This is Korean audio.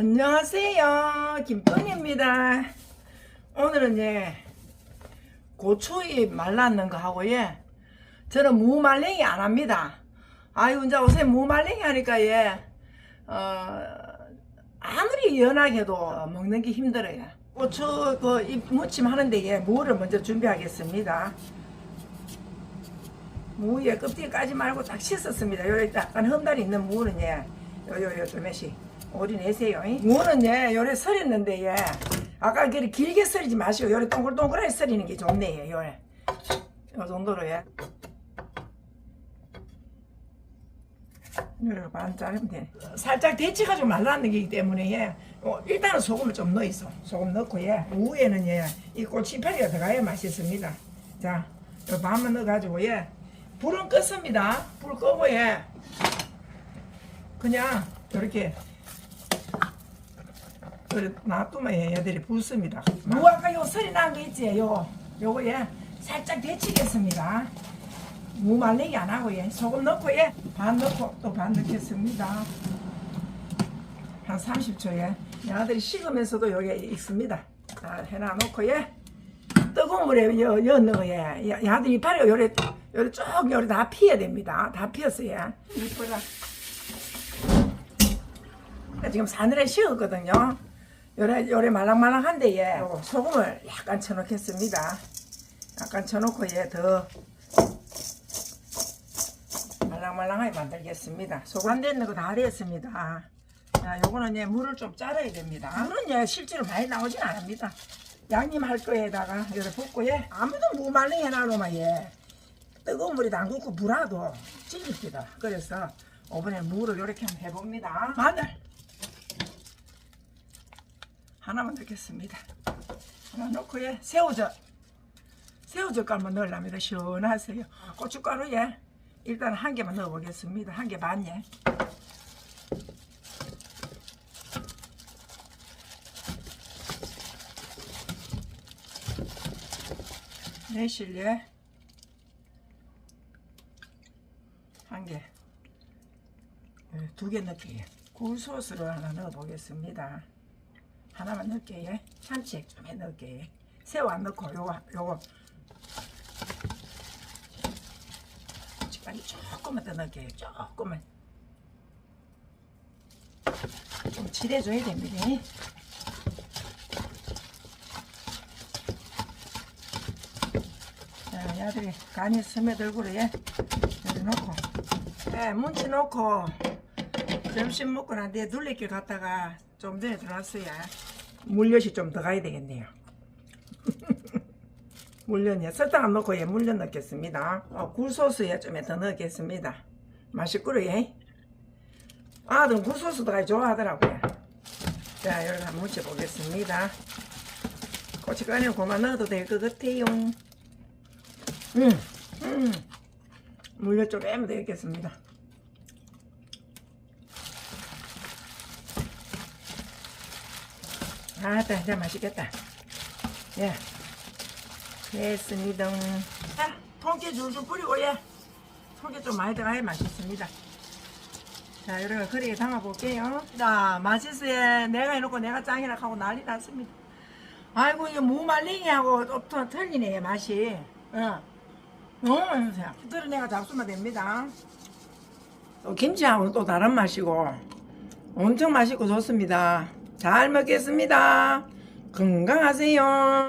안녕하세요. 김뻥입니다. 오늘은 예, 고추잎 말랐는 거 하고 예, 저는 무말랭이 안 합니다. 아유, 이제 요새 무말랭이 하니까 예, 어, 아무리 연하게도 먹는 게 힘들어요. 고추 그잎 무침 하는데 예, 무를 먼저 준비하겠습니다. 무에 껍질 까지 말고 딱 씻었습니다. 요 약간 흠달이 있는 무는 예, 요요요 조매씩 오리 내세요. 이. 무는 예, 요래 썰었는데 예, 아까 그렇게 길게 썰지 마시고 요래 동글동글하게 썰이는 게 좋네. 요래 요 정도로 예. 요래 반 자르면 되네. 살짝 데쳐가지고 말라는 게기 때문에 예. 어, 일단은 소금을 좀 넣어 있어. 소금 넣고 예. 무에는 예, 이 고치파리가 들어가야 맛있습니다. 자, 요 반만 넣어가지고 예. 불은 껐습니다. 불 끄고 예. 그냥 이렇게 그래 놔두면 얘들이 붙습니다. 무 아까 요 소리 난 거 있지? 요 요거 예 살짝 데치겠습니다. 무 말리기 안 하고 예 소금 넣고 예반 넣고 또 반 넣겠습니다. 한 30초 예 얘들이 식으면서도 여기에 있습니다. 자 해놔 놓고 예 뜨거운 물에 여, 여 넣어야 야들 이파리 요래 요래 쭉 요래 다 피어야 됩니다. 다 피었어요. 이쁘라. 지금 사늘에 식었거든요. 요래 요래 말랑말랑한데 예 소금을 약간 쳐놓겠습니다. 약간 쳐놓고 예더 말랑말랑하게 만들겠습니다. 소금 안 되는 거다 됐습니다. 자, 요거는 예 물을 좀 짜려야 됩니다. 물은 예 실제로 많이 나오진 않습니다. 양념 할 거에다가 이렇게 붓고 예 아무도 무말랭이 해놔놓으면 예 뜨거운 물에 담그고 불화도 찔립니다. 그래서 오븐에 물을 이렇게 한번 해봅니다. 마늘 하나만 넣겠습니다. 하나 넣고 예 새우젓 새우젓갈만 넣으랍니다. 시원하세요. 고춧가루 예 일단 한 개만 넣어보겠습니다. 한 개 반 예. 매실 예. 한 개. 네, 두개 넣을게요. 굴소스를 하나 넣어보겠습니다. 하나만 넣을게요. 참치 좀해 넣을게요. 새우 안 넣고 요거 요거 고춧가루 조금만 더 넣을게요. 조금만. 좀 칠해줘야 됩니다. 자, 야들이 간이 스며들고 그래. 여기 놓고. 예, 문치 놓고 점심 먹고 난 뒤에 둘레길 갔다가 좀 전에 들어왔어요. 물엿이 좀 더 가야 되겠네요. 물엿이요. 설탕 안 넣고 예, 물엿 넣겠습니다. 어, 굴소스에 좀 더 넣겠습니다. 맛있구려. 아들 굴소스 도 좋아하더라고요. 자, 여기 한번 묻혀보겠습니다. 고춧가루는 그만 넣어도 될 것 같아요. 음, 음. 물엿 좀 빼면 되겠습니다. 아따, 이제 맛있겠다. 예. 됐습니다. 자, 통깨 줄줄 뿌리고, 예. 통깨 좀 많이 들어가야 맛있습니다. 자, 이렇게 그리게 담아 볼게요. 자, 맛있어요. 내가 해놓고 내가 짱이라 하고 난리 났습니다. 아이고, 이거 무말랭이하고 또 틀리네, 맛이. 어. 너무 맛있어요. 그대로 내가 잡수면 됩니다. 또 김치하고는 또 다른 맛이고 엄청 맛있고 좋습니다. 잘 먹겠습니다. 건강하세요.